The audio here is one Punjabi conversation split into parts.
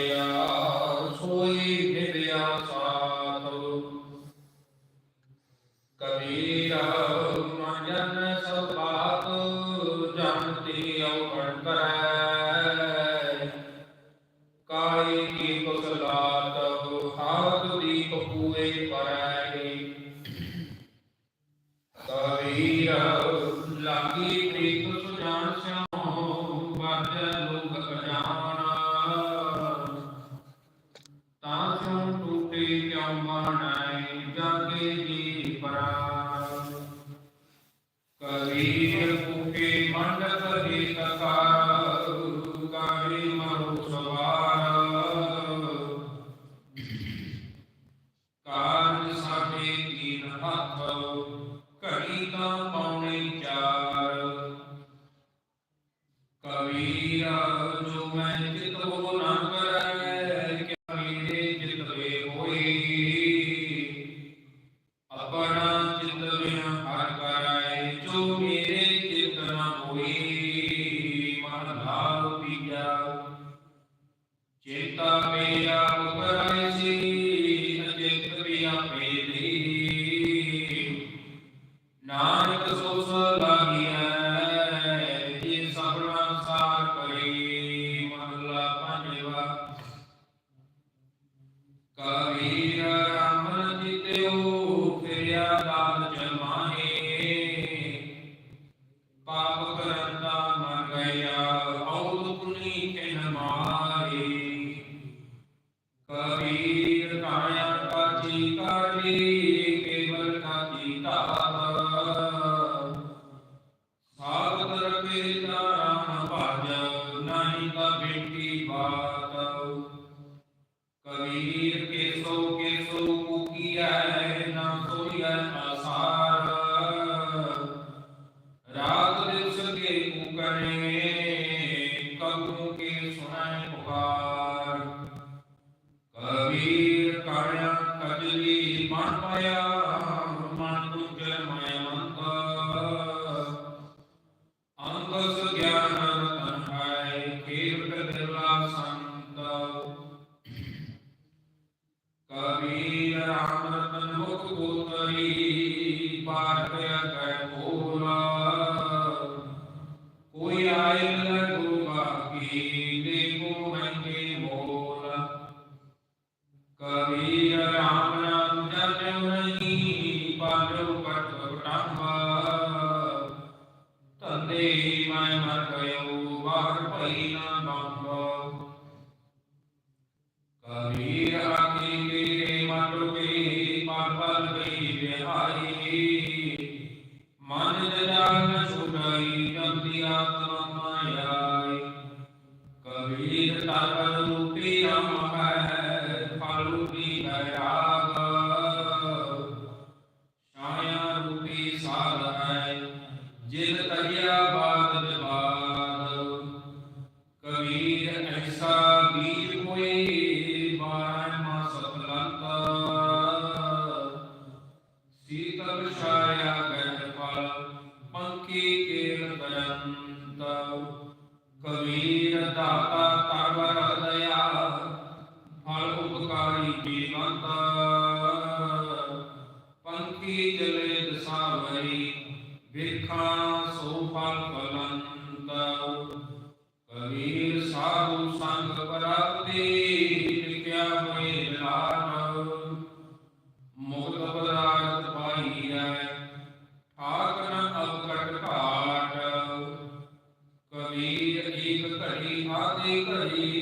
Yeah. Kanita Pam. Kabir Ram मनमुख ਭਲਾਈ ਜਿਲ ਤਗਿਆ ਆਦਿ ਘੜੀ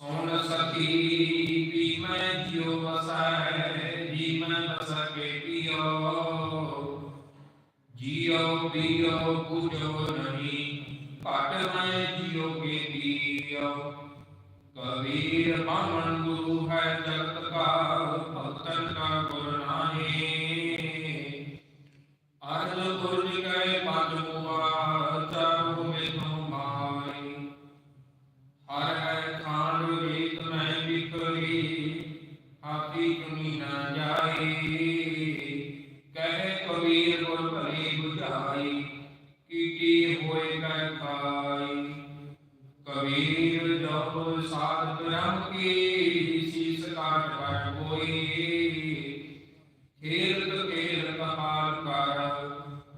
ਸੁਣ ਸਖੀ ਵੀ ਮੈਂ ਜਿਉ ਵਸਾ ਹੈ ਜੀ ਮੈਂ ਵਸਾ ਕੇ ਪਿਓ ਜੀਉ ਪੀਓ ਕੁਝੋ ਨਹੀਂ ਪਟ ਮੈਂ ਜਿਉ ਕੇ ਪਿਓ ਕਬੀਰ ਬਾਮਣ ਗੁਰੂ ਹੈ ਜਗਤ ਕਾ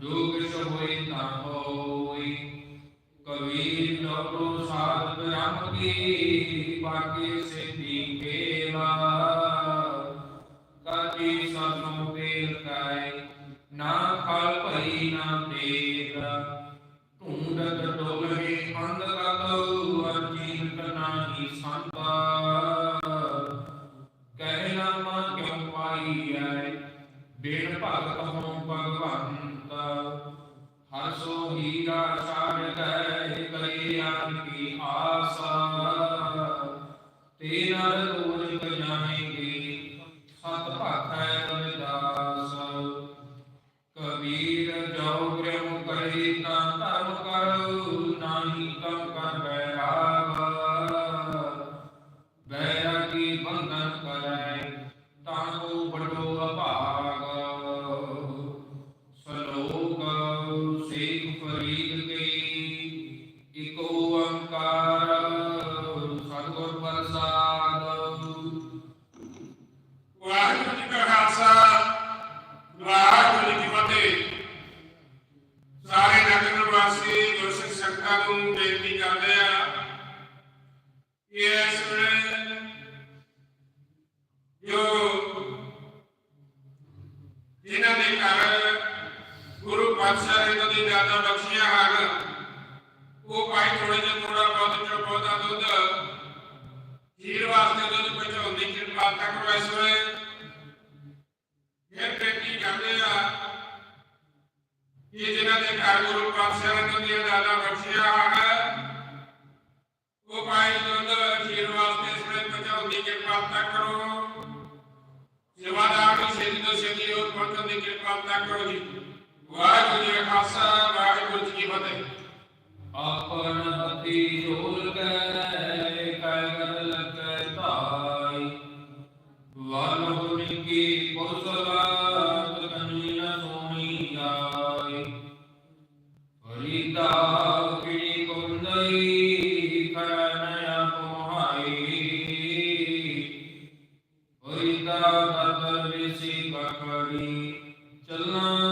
ਜੋ ਕਿਛ ਹੋਈ ਤਾਂ ਹੋਈ ਕਬੀਰ ਲੋਕੋ ਕੀ ਬਾਕੀ ਸੇ ਦੀ ਕੇਵਾ Congressman. चलना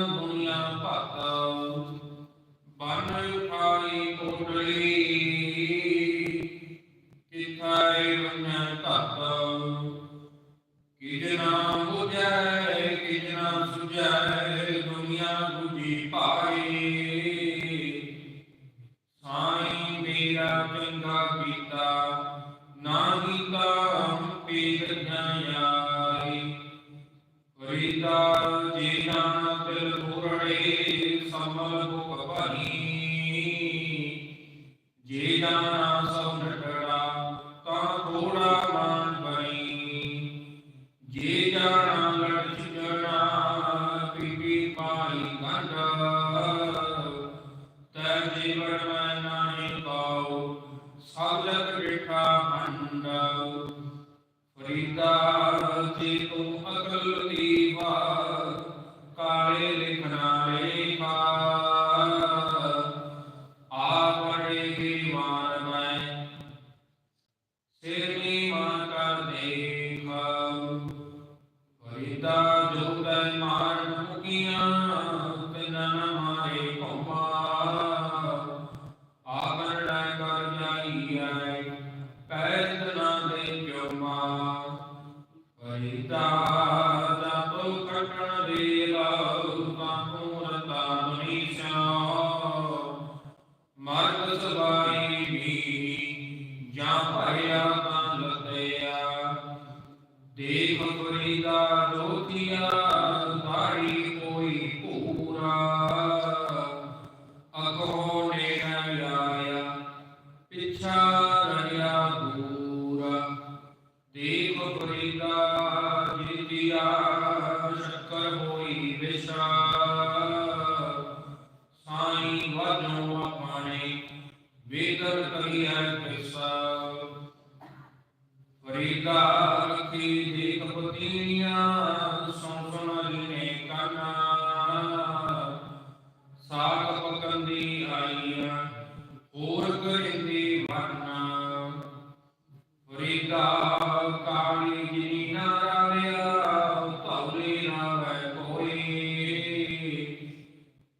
ਦੇਖ ਗੁਰੀ ਦਾ ਜੋਤੀਆ।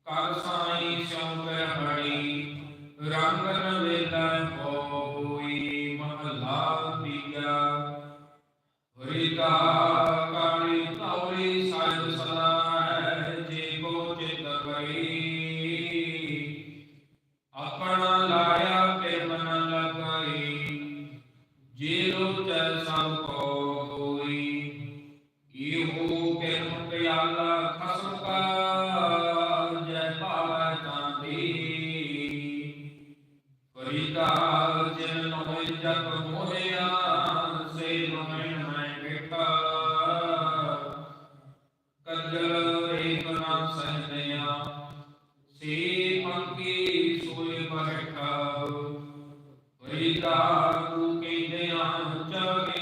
ਕਰ ਸਾਈ ਸਿਉ ਕਹਿ ਹੜੀ ਰੰਗ ਨ ਵੇਲਾ जागू के दया चले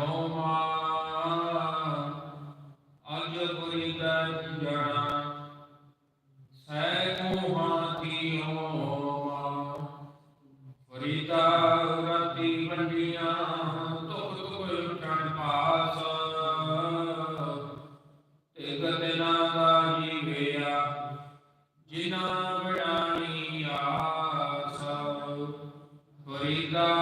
إلا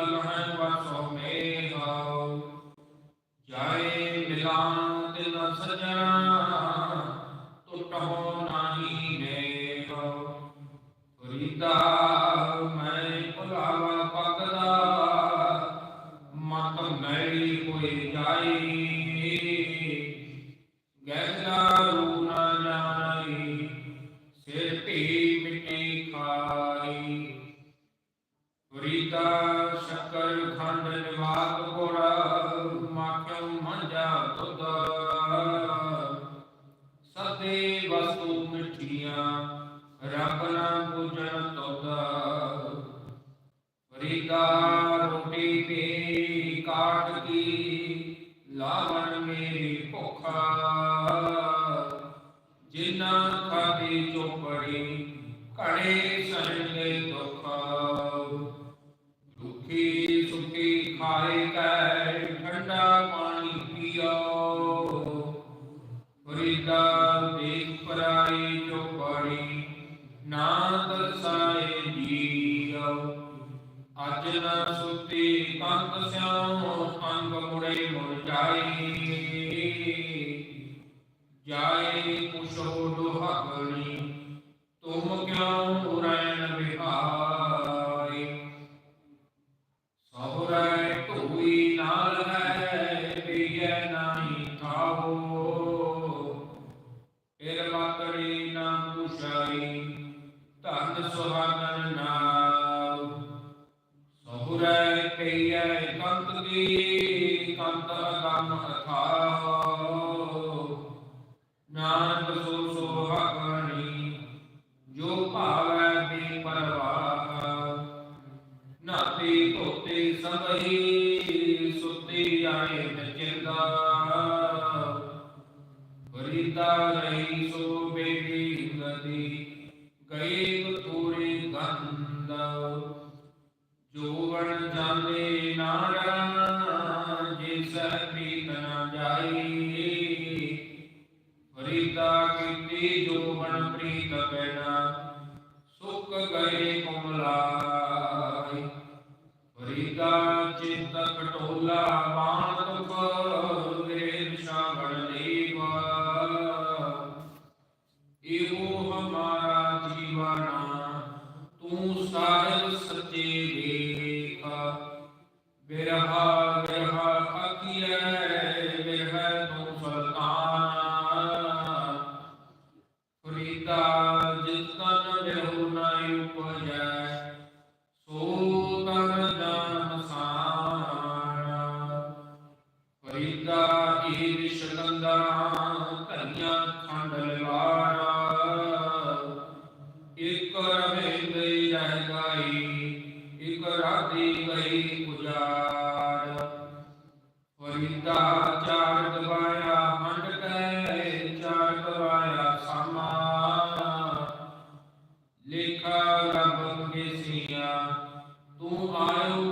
ਮਲਹਨ ਵਸੋ ਮੇਹਾਉ ਜਾਏ ਜਿਨਾ ਖਾਦੀ ਚੋਪੜੀ, ਘੜੇ ਸਹਿਲੇ ਦੁੱਖ ਦੁਖੀ ਸੁਖੀ ਖਾਏ ਕੈ, ਠੰਡਾ ਪਾਣੀ ਪੀਓ। ਫਰੀਦਾ ਦੇਖ ਪਰਾਈ ਚੋਪੜੀ ਨਾ ਦਰਸਾਏ ਜੀਓ ਅਜ ਨਾ ਸੁਤੀ ਕੰਤ ਸਿਆਉ ਅੰਗ ਮੁੜੇ ਮੁੜ ਜਾਏ। ਜਾਏ ਕੁਸ਼ੋ ਦੁਹਾਗਣੀ, ਤੁਮ ਕਿਉ ਉਰੈਣ ਵਿਹਾਰੇ? ਸਹੁਰੇ ਧੂਈ ਨਾਲ ਹੈ, ਪੀਏ ਨਹੀਂ ਖਾਓ। ਫਿਰ ਮਕੜੀ ਨਾ ਕੁਸ਼ਾਈ ਧਨ ਸੁਹਾਗਣ ਨਾਉ। ਸਹੁਰੇ ਪਈਏ ਕੰਤ ਦੀ, ਕੰਤ ਅਗੰਮ ਅਥਾਓ ਨਾਨਕ ਸੋ ਸੁਭਾਗਣੀ ਜੋ ਭਾਵੈ ਬੇ ਪਰਵਾਹ ਨਾਤੇ ਧੋਤੇ ਸਭਈ ਸੁਤੇ ਆਏ ਨਚਿੰਦਾ ਵਰਿਤਾ ਰਹੀ ਸੋ ਬੇਟੀ ਗਦੀ ਗਏ ਤੋਰੇ ਗੰਦਾ। ਜੋਵਣ ਚਿਤ ਕਟੋਲਾ ਬਾਣ ਤੂੰ ਆਇਓ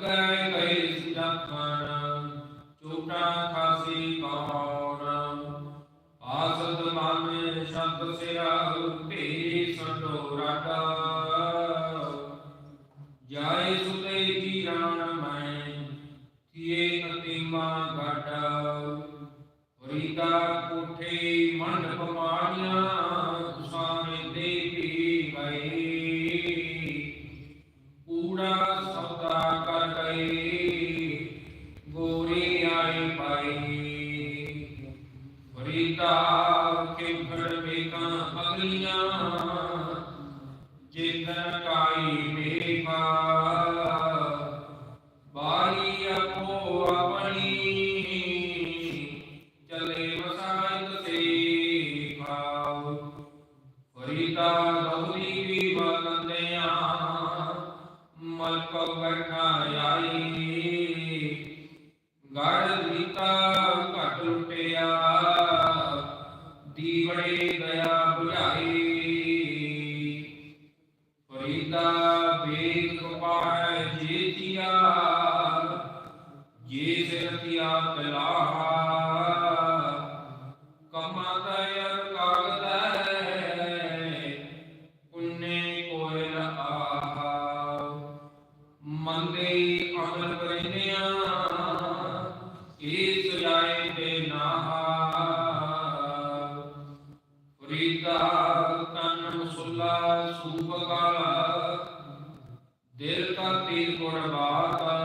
ਅਗੈ ਕੈ ਸਿਧਾਨ ਚੋਟਾ వ్యవసాయ ਬਲ ਦਿਲ ਕਾ ਤੀਰ ਗੁਣ ਬਾਤ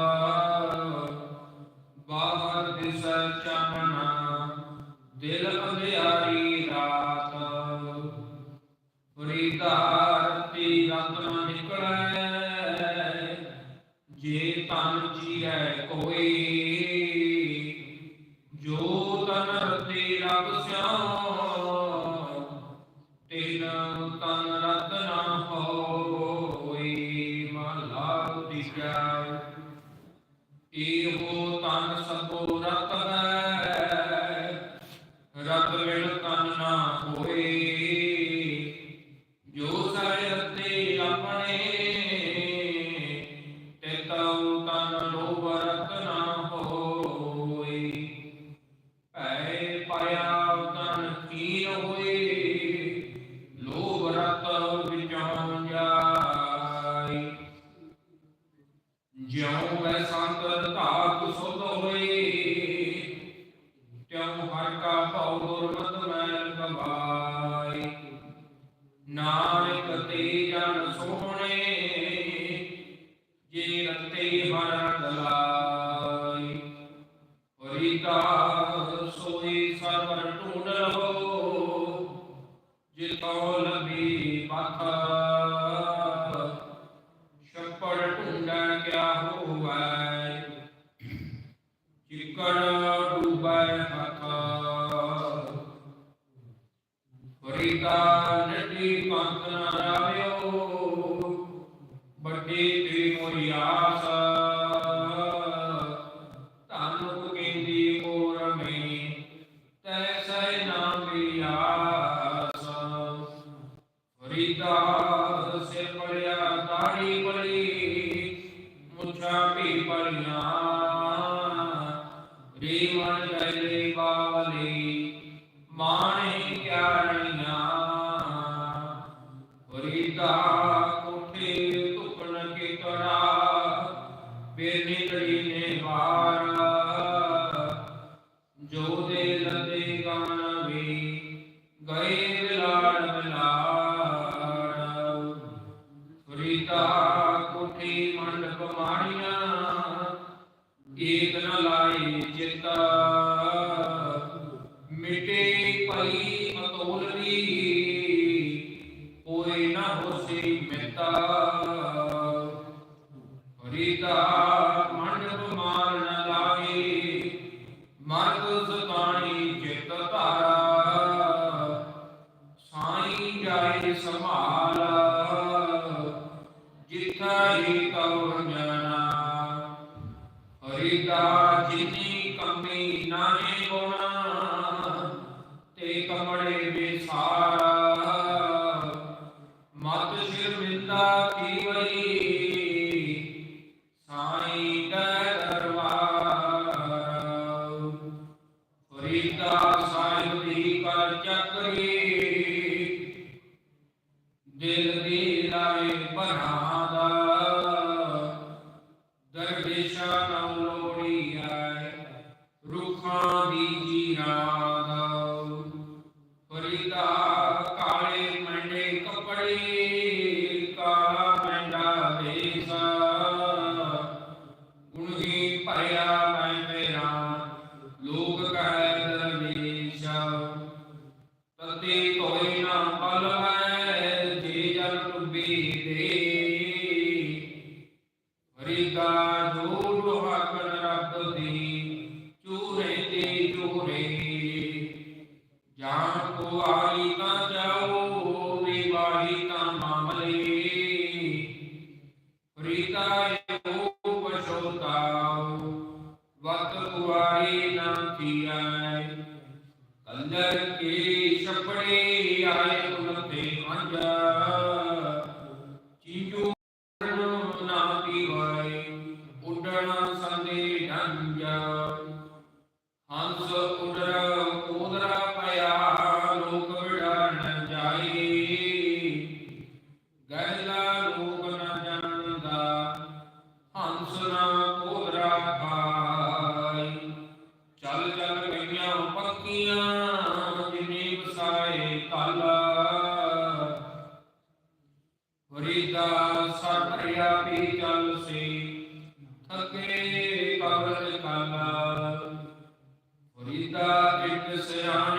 ਹੋਰੀ ਕਾ ਨਦੀ ਪੰਥ ਨਾ ਰਾਵਿਓ ਵੱਡੇ in ਕੀਤਾ ਸਾਹਿਬ ਦੀ ਕਰ que ਥਕੇ ਕਬਰ ਕਾਲਾ। ਫਰੀਦਾ ਇੱਕ ਸਿਆਣੇ